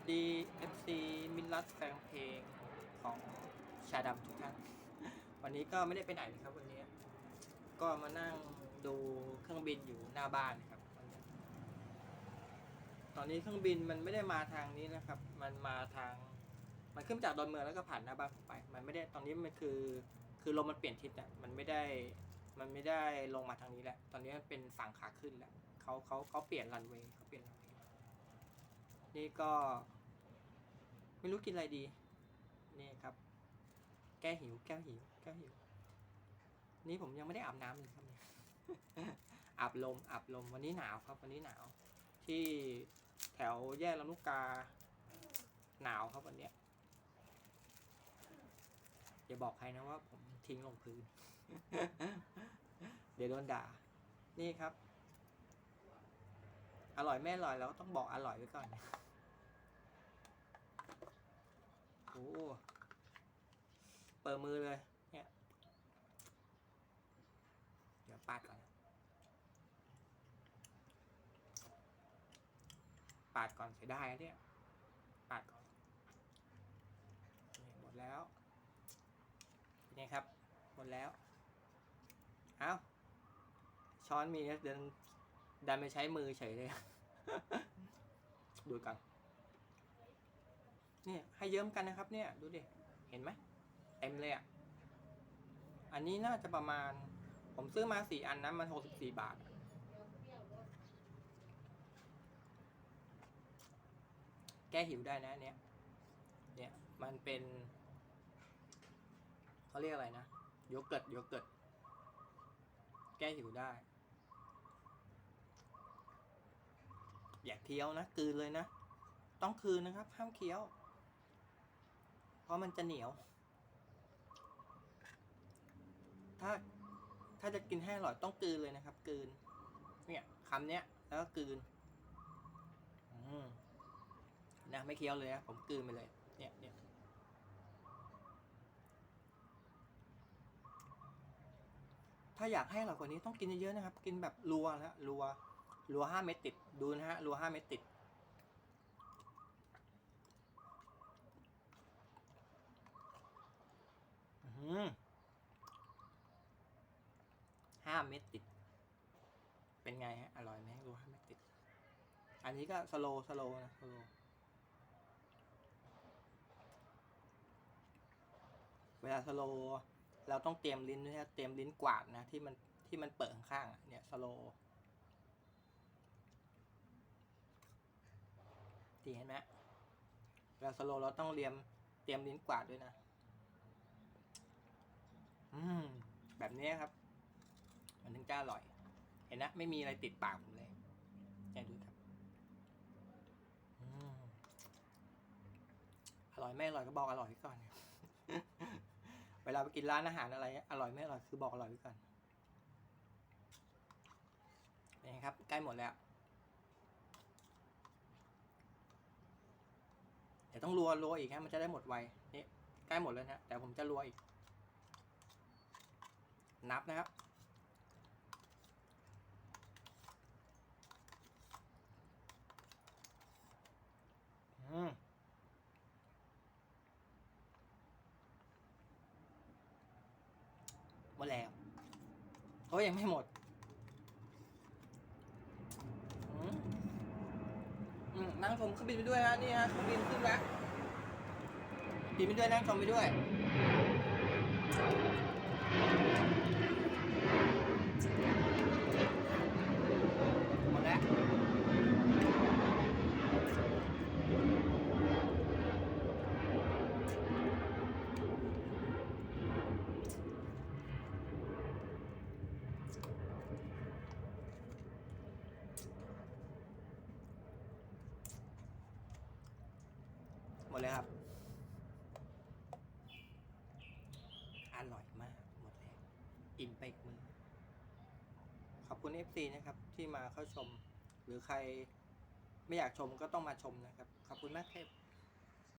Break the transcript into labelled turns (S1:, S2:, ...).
S1: วัสดี FC มินลัดแฟนเพลงของชาดำทุกท่าน วันนี้ก็ไม่ได้ไปไหนนะครับวันนี้ ก็มานั่งดูเครื่องบินอยู่หน้าบ้านนะครับ ตอนนี้เครื่องบินมันไม่ได้มาทางนี้นะครับ มันมาทาง มันขึ้นจากดอนเมืองแล้วก็ผ่านหน้าบ้านผมไป มันไม่ได้ตอนนี้มันคือ คือลมมันเปลี่ยนทิศอะมันไม่ได้ มันไม่ได้ลงมาทางนี้แหละ ตอนนี้มันเป็นฝั่งขาขึ้นแล้วเขาเขาเขาเปลี่ยนรันเวย์เขาเปลี่ยนรันเวย์ นี่ก็ ไม่รู้กินอะไรดี นี่ครับ แก้หิว แก้หิว แก้หิว นี่ผมยังไม่ได้อาบน้ำเลยครับเนี่ยอาบลมอาบลมวันนี้หนาวครับ วันนี้หนาว ที่แถวแยกลำลูกกา หนาวครับวันเนี้ยอย่าบอกใครนะว่าผมทิ้งลงพื้น เดี๋ยวโดนด่า นี่ครับ อร่อยไม่อร่อยเราก็ต้องบอกอร่อยไว้ก่อน โอ้ เปิดมือเลย เนี่ย เดี๋ยวปาดก่อน ปาดก่อนเสียดายอะเนี่ย ปาดก่อนหมดแล้วนี่ครับ หมดแล้ว เอาช้อนมีนะเดินดันไปใช้มือเฉยเลย ดูกันเนี่ยให้เยิ้มกันนะครับเนี่ย ดูดิ เห็นไหม เต็มเลยอะ อันนี้น่าจะประมาณ ผมซื้อมาสี่อันนะมันหกสิบสี่บาท แก้หิวได้นะเนี่ย เนี่ยมันเป็นเขาเรียกอะไรนะโยเกิร์ตโยเกิร์ตแก้หิวได้ อย่าเคี้ยวนะกลืนเลยนะ ต้องคืนนะครับ ห้ามเคี้ยว เพราะมันจะเหนียว ถ้าถ้าจะกินให้อร่อยต้องกลืนเลยนะครับกลืน เนี่ยคำเนี้ย แล้วก็กลืนอืมนะไม่เคี้ยวเลยนะผมกลืนไปเลย เนี่ยเนี่ยถ้าอยากให้อร่อยกว่านี้ต้องกินเยอะๆนะครับ กินแบบรัวแล้วรัวรัวห้าเม็ดติด ดูนะฮะรัวห้าเม็ดติดาเม็ดติด เป็นไงฮะ อร่อยไหมดูาเม็ดติด อันนี้ก็สโลว์สโลว์นะสโลเวลาสโลว์เราต้องเตรียมลิ้นด้วยนะเตรียมลิ้นกวาดนะที่มันที่มันเปิดข้างๆเนี่ยสโลดีเห็นไหมเวลาสโลว์เราต้องเตรียมเตรียมลิ้นกวาดด้วยนะ อืม แบบนี้ครับ มันถึงจะอร่อย เห็นนะไม่มีอะไรติดปากผมเลยเนี่ยดูครับอืมอร่อยไม่อร่อยก็บอกอร่อยไว้ก่อน เวลาไปกินร้านอาหารอะไร อร่อยไม่อร่อยคือบอกอร่อยไว้ก่อนนี่ครับ ใกล้หมดแล้วเดี๋ยวต้องรัวรัวอีกฮะมันจะได้หมดไวนี่ใกล้หมดแล้วนะแต่ผมจะรัวอีก นับนะครับ อืม หมดแล้วเขายยังไม่หมดนั่งชมเครื่องบินไปด้วยฮะนี่ฮะเครื่องบินขึ้นแล้วบินไปด้วยนั่งชมไปด้วย หมดเลยครับ อร่อยมากหมดแล้วอิ่มไปอีกมือ ขอบคุณ FC นะครับ ที่มาเข้าชม หรือใครไม่อยากชมก็ต้องมาชมนะครับ ขอบคุณมากครับ